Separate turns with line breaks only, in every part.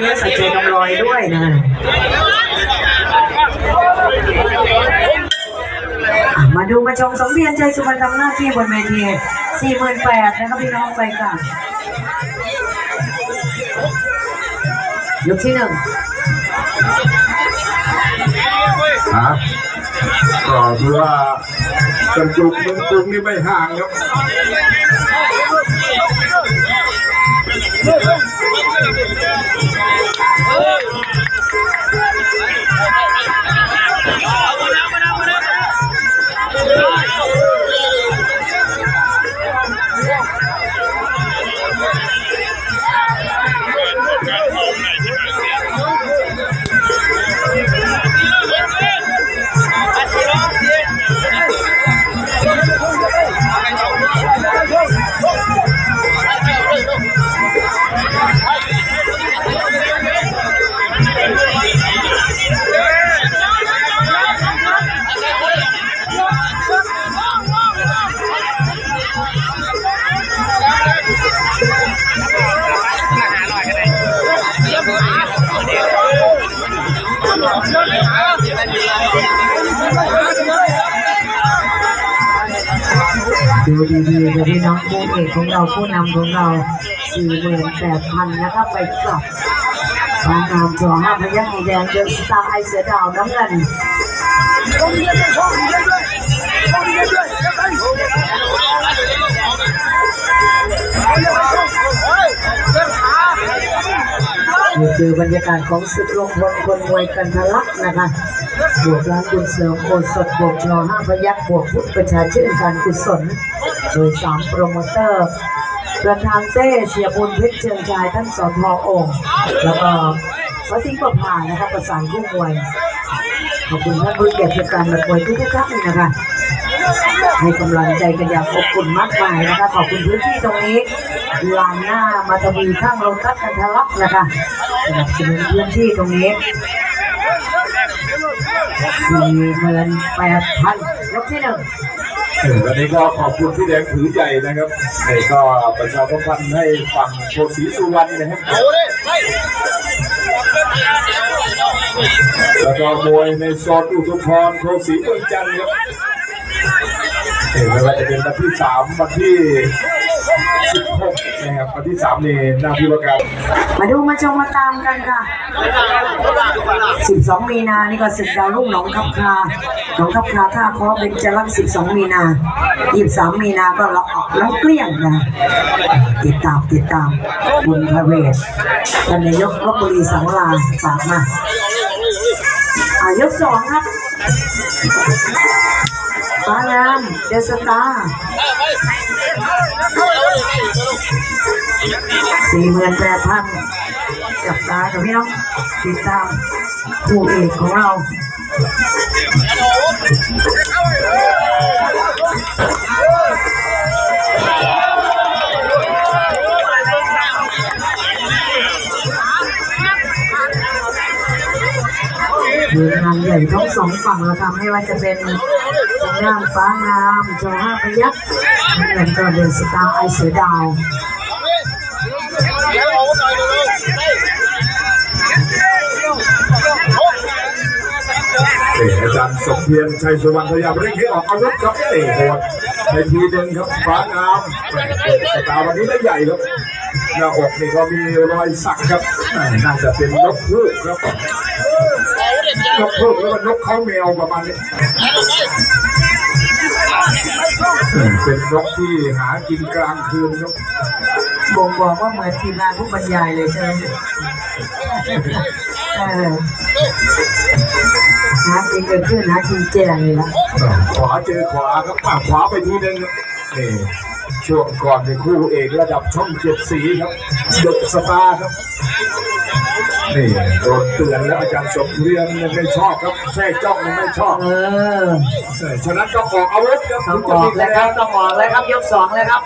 เนี้ใส่ใจกำลอยด้วยนะอะมาดูมาชมสมเพียรใจสุวรรณทำหน้าที่บนเวทีสี่หมื่นแปดนะครับพี่น้องไปค่ะยกที่หนึ่ง
ฮะก็คือว่าจำจุกมึงกรุงนี่ไม่ห่างครับ
ดูดีๆนะพี่น้องผู้เอกของเราผู้นำของเราสี่หมื่นะครับไปกลับทางนามจอห้าพยัคฆ์แดงเดินสตาร์ไอเสือดาวน้ำเงินเฮ้ยเดินหา นี่คือบรรยากาศของศึกลงพลคนมวยกันทะลักนะคะบวกร้านกุญเสริมโอสถบวกชอห้าพยักบวกพุทธประชาชื่นการกุศล โดยสามโปรโมเตอร์ ประธานเต้เสียบุญเพชรเชิงชายท่านสอทอองค์แล้วก็สสิงประภานะคะประสานคู่มวยขอบคุณท่านผู้เกียรติการบัดมวยทุกๆท่านนะคะให้กำลังใจกันอย่างอบอุ่นมากมายนะคะขอบคุณพื้นที่ตรงนี้ ลานหน้ามาทวีข้างโรงตัดกันทะลักนะคะสนับสนุนพื้นที่ตรงนี้สี่หมื่นแปดพันยกที่หนึ่ง
วันนี้ก็ขอบคุณพี่แดงถือใหญ่นะครับนี่ก็ประชาสัมพันธ์ให้ฝั่งโพสีสุวรรณนะครับแล้วก็มวยในโซนอุทุพรโพสีเมืองจันทร์ครับ ไม่ว่าจะเป็นวันที่สามวันที่สิบหกนะครับวันที่สามนี่หน้าที่ว่าการ
มาดูมาชมมาตามกันค่ะ 12 มีนานี่ก็ศึกดาวรุ่งหนองคับคาหนองคับคาท่าคอเป็นจรัก12 มีนา 23 มีนาก็ละออกแล้วเกลี้ยงนะติดตามติดตามบุญพระเวทท่านนายกลบบุรีสังลาฝากมาอายกสองครับ ฟ้างามเดสตาสี่หมื่นแปดพันจับตากับพี่น้องติดตามผู้เอกของเรา คืองานใหญ่ทั้งสองฝั่งเราทำให้ว่าจะเป็นงานฟ้างามโจห้าพยักษ์เงินก็เดินสตาร์ไอเสือดาว
เตะอาจารย์สมเพียรชัยสุวรรณพยายามเร่งให้ออกอาวุธครับเตะโหดในทีหนึ่งครับฟ้างามเปิดสตาร์วันนี้ได้ใหญ่ครับ หน้าอกนี่ก็มีรอยสักครับน่าจะเป็นนกพูกครับนกพูกแล้วก็นกเขาแมวประมาณนี้เป็นนกที่หากินกลางคืนครับ
บ่งบอกว่าเหมือนทีมงานผู้บรรยายเลยใช่ไหมเออหากินเกิดขึ้นหากินแจงเลยละ
ขวาเจอขวาครับอะขวาไปทีหนึงครับนี่ ช่วงก่อนในคู่เอกระดับช่องเจ็ดสีครับเดอะสตาร์ครับนี่โดนเตือนแล้วอาจารย์สมเรียนยังไม่ชอบครับแทรกจ้องยังไม่ชอบ
เออ
เออฉะนั้นต้องออกอาวุธครับ
ต้องออกแล้วครับต้องออกแล้วครับยกสองแล้วครับ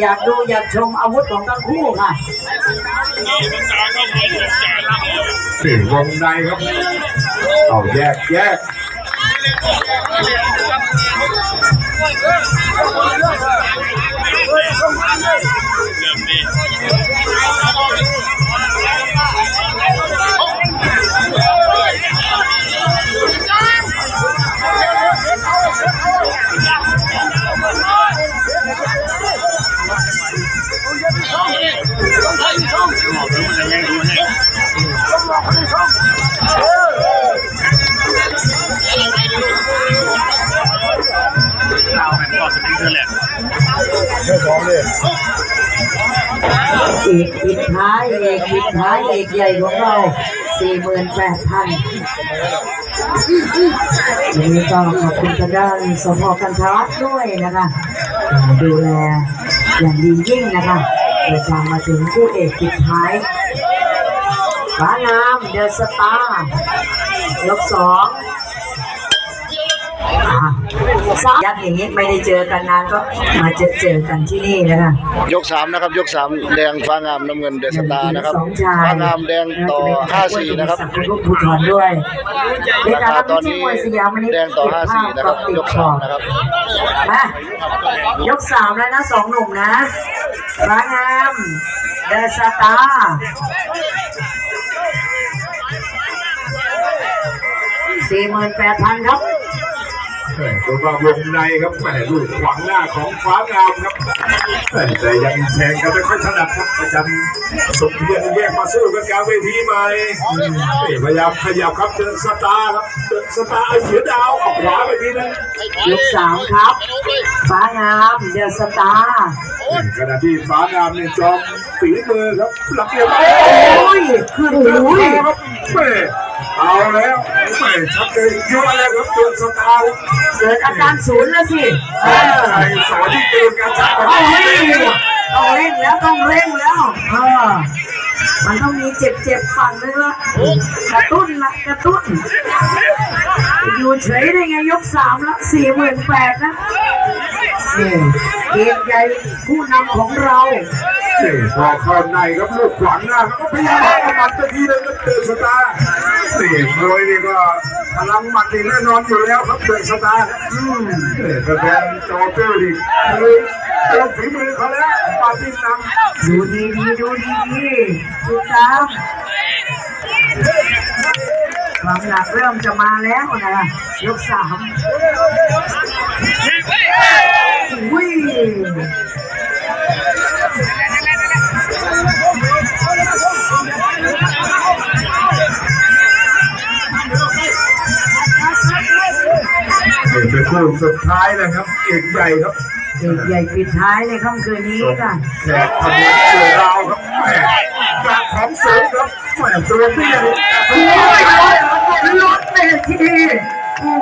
อยากดูอยากชมอาวุธของทั้งคู่ค่ะ
นี่วงในครับเอาแยกแยก
อกปิดท้ายเอกปิดท้ายเอกใหญ่ของเราสี่หมื่นแปดพันวันนี้ก็ขอบคุณทางด้านสพกันทรักด้วยนะคะดูแลอย่างดียิ่งนะคะเดินทางมาถึงคู่เอกปิดท้ายฟ้างามเดอะสตาร์ยกสองอ่า ยักษ์อย่างนี้ไม่ได้เจอกันนานก็มาเจอเจอกันที่นี่นะคะ
ยกสามนะครับ ยกสามแดงฟ้างามน้ำเงินเดอะสตาร์นะครับ
สองชาย
ฟ้างามแดงต่อห้าสี่นะครับ
ลูกภูทรด้วย
ราคาตอนนี้แดงต่อห้าสี่นะครับ ยกสามนะครับ
มายกสามแล้วนะสองหนุ่มนะฟ้างามเดอะสตาร์สี่หมื่นแปดพันครับ
แม่ ตัวมาวงในครับแม่ลูกขวางหน้าของฟ้างามครับแม่แต่ยังแทงกันไม่ค่อยถนัดครับอาจารย์สมเพียรแยกมาสู้กันกลางเวทีใหม่นี่พยายามขยับครับเดินสตาร์ครับเดินสตาร์ไอ้เสือดาวออกขวาไปทีนึง
ยกสามครับฟ้างามเดอะสตาร์
ขณะที่ฟ้างามเนี่ยจอมฝีมือครับหลักเดียว
โอ้ยขึ้น
โอ้
หูย
ครับแม่ เอาแล้วแม่ชัดเลยเยอะแล้วครับเดินสตาร์ครับ
เกิดอาการศูนย์แล้วสิเออ
ใครสอนที่เกินการชักของ
ต้อง
เขา
เร่งต้องเร่งแล้วต้องเร่งแล้วเออมันต้องมีเจ็บเจ็บๆฝั่งนึงละกระตุ้นละกระตุ้น อยู่เฉยได้ไงยกสามละสี่หมื่นแปดนะนี่เกียรติใหญ่ผู้นำของเรา
พอเข้าในครับลูกขวางหน้าเขาก็พยายามเอาหมัดไปทีนึงครับเดินสตาร์นี่มวยนี่ก็พลังหมัดนี่แน่นอนอยู่แล้วครับเดินสตาร์ครับอืมนี่แสดงจอเปรี้ยวดิคือเติมฝีมือเขาแล้วปาตินนำ
ดูดีดีดูดีดีๆดูตามความหนักเริ่มจะมาแล้วนะยกสามวิ่ง
คู่สุดท้ายนะครับเอกใหญ่ครับ
เด็กใหญ่ปิดท้ายในค่ำคืนนี้ค่ะ
แขกขบวนเสือดาวครับแหม่กาของเสริมครับแหม่ตัวเตี้ยนี่
โอ้ยรถเมทีโอ้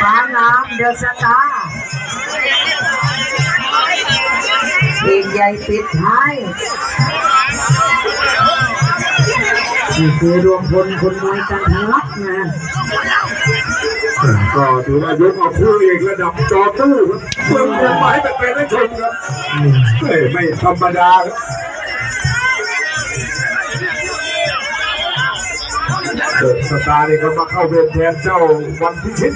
ฟ้าน้ำเดอะสตาร์เด็กใหญ่ปิดท้าย นี่คือรวมพลคนมวยกันทะลักนะ
ก็ถือว่ายกเอาคู่เอกระดับจอตู้ครับเมืองเงหมายแบบเป็นได้ชมครับเฮ้ยไม่ธรรมดาครับเกิสตาร์นี่ก็มาเข้าเวรแทนเจ้าวันพิชิต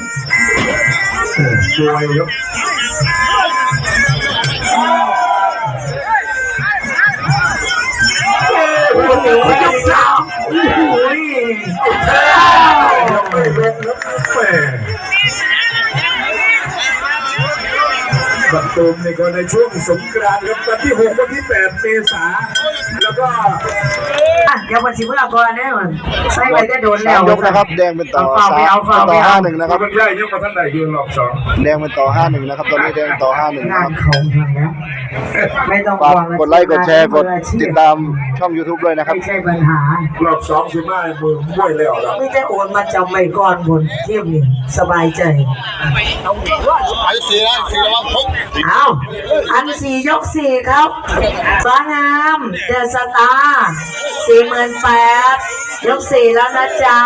เออช่วยครับ
โอ้โหยกสามโอ้โห
ยังไม่ลงครับแม่บัตตูมนี่ก็ในช่วงสงกรานต์ครับวันที่ 6 วันที่ 8 เมษาแล้วก็
เดี๋ยววันสิบเมื่อก่อนเนี่ยมันใส่ไปได้โดนแล้
สาวมยกนะครับ แดงเป็นต่อ
เอา
สาม
เฝ้าไปเอาเฝ้าไป
ต่อ
เอา
ห้าหนึ่งนะครับ
มันใหญ่ยังมาท่านใดยืนรอบสอง
แดงเป็นต่อห้าหนึ่งนะครับ ตอนนี้แดงต่อห้าหนึ่ง
งา
นะคนรับ
เขาทางนะไม่ต้อง
ฝาก
ห่วง
กดไลค์กดแชร์กดติดตามช่อง YouTube ด้วยนะครับ
ไม่ใช่ปัญหา
รอบสองสิบห้ามือม้วยแล้วแล้ว
ไม่ได้โอนมาจำไม่ก่อนบนเที่ยมนี่สบายใจ
ไอ้สี่นะสี่ระวังพก
เอาอันสี่ยกสี่ครับฟ้างามเดอะสตาร์ สี่ี่หมื่นแปดยกสี่แล้วนะจ๊ะ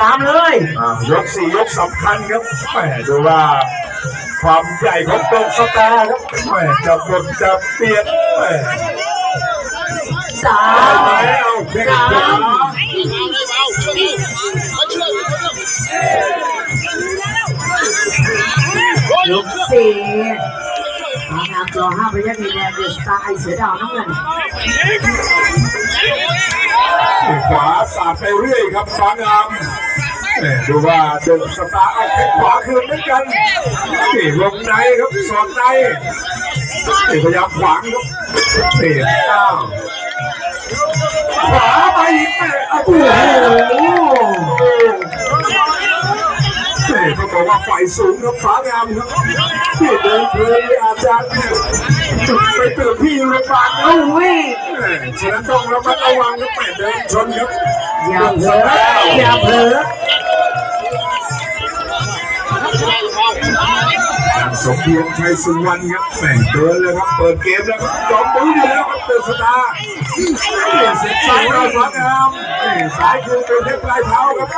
ตามเลย
อ่ายกสี่ยกสำคัญครับแหมดูว่า ความใหญ่ของโตสตาร์ครับแหมจะบนจะเปลี่ยนแหม
สา
ไป
ม
แล้วเพ่งขวา
ยกสี่ฟ้างามจอห้าพยัคฆ์ดีแดงเดอะสตาร์ไอเสือดาวน้ำเงิน
ขวาสาดไปเรื่อยครับฟ้างามดูว่าเดินสตาร์เอาแข้งขวาคืนเหมือนกันนี่วงในครับสอดในนี่พยายามขวางครับนี่อ้าวขวาไปอีกแม่โอ้โหนี่เขาบอกว่าไฟสูงครับฟ้างามครับที่เดินเพลินอาจารย์ไปเติมพี่โรงพยาบาลครับ
โอ้ย
ฉะนั้นต้องระมัดระวังครับแม่เดินชนครับ
อย่าเผลออย่าเผลอ
สมเพียงชัยสุวรรณครับแม่เดินเลยครับ เปิดเกมแล้วครับจอมปืนอยู่แล้วครับเตือนสตาร์เสียบซ้ายเราฟ้างามนี่ซ้ายคือตัวเทปปลายเท้าครับ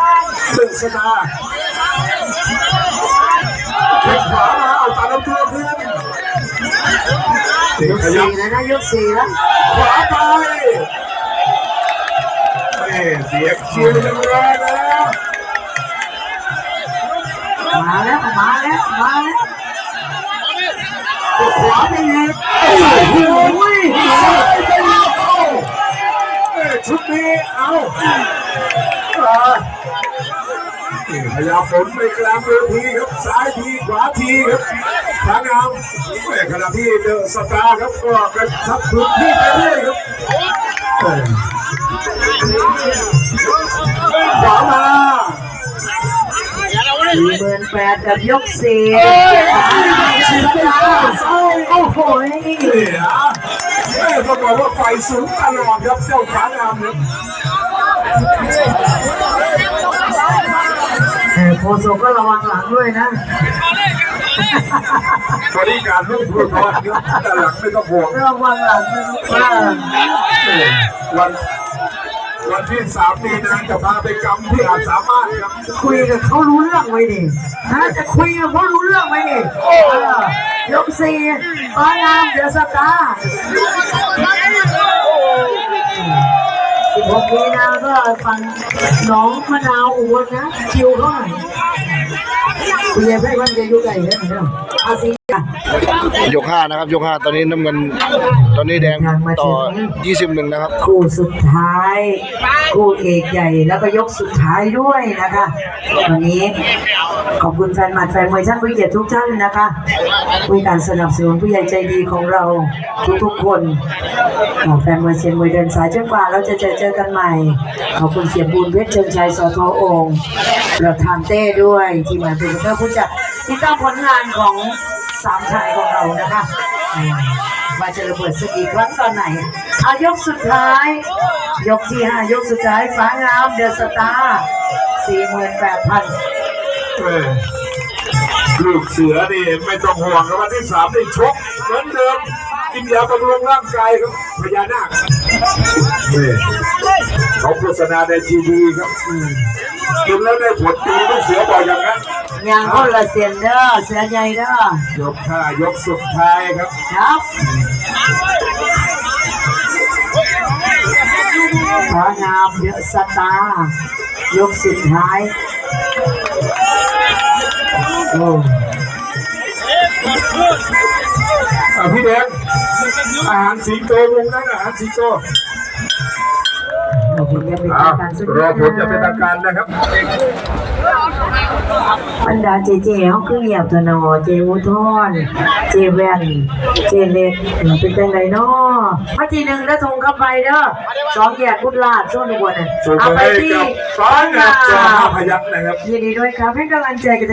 เตือนสตาร์เทปขวา
ยก
ข
สี่
ยับ
แล้วนะยกสี่แล้ว
ขวาไปนี่เสียงเชียร์ยังแรงแล้ว
มาแล้วมาแล้วมาแล้ว
ขวาไปอีก
โอ้ย
ชุดนี้เอาพยายามฝนไปกลางเวทีครับซ้ายทีขวาทีครับ ทางงามในขณะที่เดอะสตาร์ครับก็กระชับพื้นที่ไปเรื่อยครับขวามา
สี่หมื่นแปดกับยกสี่โอ้โห
เนี่ยแม่ก็บอกว่าไฟสูงตลอดครับเจ้าขางามครับ
โคโซก็ระวังหลังด้วยนะ
บริการลูกทัวร์ทอดครับแต่หลังไม่ต้องห่วง
ระวังหลังนะว่า
วันวันที่สามมีนาจะพาไปกำที่อาจสามารถครับ
คุยกับเขารู้เรื่องไว้ดินะจะคุยกับเขารู้เรื่องไว้ดิยกสี่ป้างามเดือสตาร์สิบหกมีนาก็ฟังน้องมะนาวอุบลนะคิวเขาหน่อย คุยให้มันจะอยู่ไกลเนี่ย
ยกห้านะครับ ยกห้าตอนนี้น้ำเงิน ตอนนี้แดงต่อยี่สิบหนึ่งนะครับ
คู่สุดท้าย คู่เอกใหญ่แล้วก็ยกสุดท้ายด้วยนะคะวันนี้ขอบคุณแฟนหมัดแฟนมวยท่านผู้เกียรติทุกท่านนะคะมีการสนับสนุนผู้ใหญ่ใจดีของเราทุกๆคนขอแฟนมวยเชียนมวยเดินสายจนกว่าเราจะเจอเจอกันใหม่ ขอบคุณเสียบูลเพชเชิงชัยสอทอองค์ประธานเต้ด้วย ทีมงานโปรโมเตอร์ผู้จัด ติดตามผลงานของสามชายของเรานะคะมว่าจะระเบิดสักกี่ครั้งตอนไหนอายกสุดท้าย ยกที่ห้ายกสุดท้ายฟ้างามเดอะสตาร์สี่หมื่นแปดพัน
ลูกเสือนี่ไม่ต้องห่วงครับวันที่สามนี่ชกเหมือนเดิมกินยาบำรุงร่างกายครับพญานาคนี่เขาโฆษณาในทีวีครับกินแล้วได้ผลดีลูกเสือบอกอย่างนั้น
ยางคนละเสียนเด้อเสียใหญ่เด้อย
กห้ายกสุดท้ายครับ
ครับฟ้างามเดอะสตาร์ยกสุดท้ายโอ้
อะพี่แดงอาหารสิงโตวงนั้นอาหารสิงโต
ขอบคุณยังเป็น
อะ
ทางการสุด
รอผลจะเป็นทางการนะครับ
บรรดาเจเจเขาคือเหยียบถนอเจวุทอนเจแวนเจเล็กเป็นจังไรเนาะมาทีหนึ่งแล้วทงเข้าไปเด้อสองแยกพุทธลาดช่วงทุกวันน่ะ
ส่ง
เอา
ไป
ไป
ให้
ที่
กับฟ้างามจอห้าพยัคฆ์นะครับ
ยินดีด้วยครับให้กำลังใจกันทั้ง